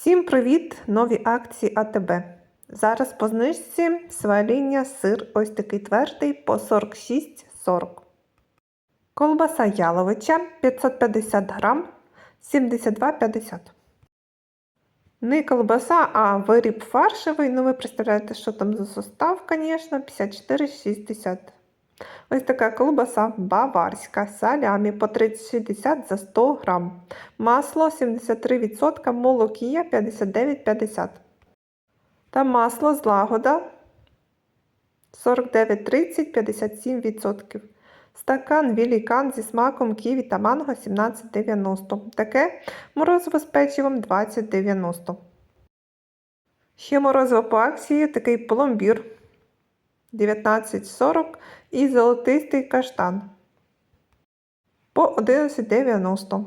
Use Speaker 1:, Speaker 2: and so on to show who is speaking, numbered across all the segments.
Speaker 1: Всім привіт! Нові акції АТБ. Зараз по знижці сваління сир ось такий твердий по 46,40. Колбаса яловича 550 грам 72,50. Не колбаса, а виріб фаршевий. Ну, ви представляєте, що там за состав, звісно, 54,60. Ось така колбаса баварська, салямі по 30,60 за 100 грам. Масло 73%, молокія 59,50. Та масло злагода 49,30 57%. Стакан вілікан зі смаком ківі та манго 17,90. Таке морозиво з печивом 20,90. Ще морозиво по акції такий пломбір 19,40 і золотистий каштан по 11,90.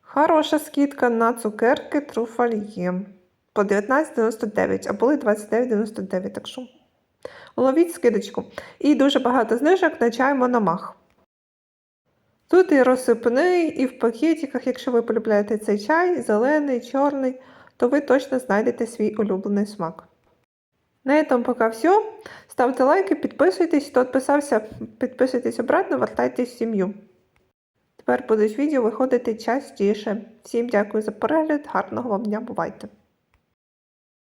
Speaker 1: Хороша скидка на цукерки труфальє по 19,99, а були 29,99, так що ловіть скидочку. І дуже багато знижок на чай Мономах. Тут і розсипний, і в пакетиках, якщо ви полюбляєте цей чай, зелений, чорний, то ви точно знайдете свій улюблений смак. На этом пока все. Ставте лайки, підписуйтесь, хто підписався, підписуйтесь обратно, вертайтесь в сім'ю. Тепер будуть відео виходити частіше. Всім дякую за перегляд, гарного вам дня, бувайте!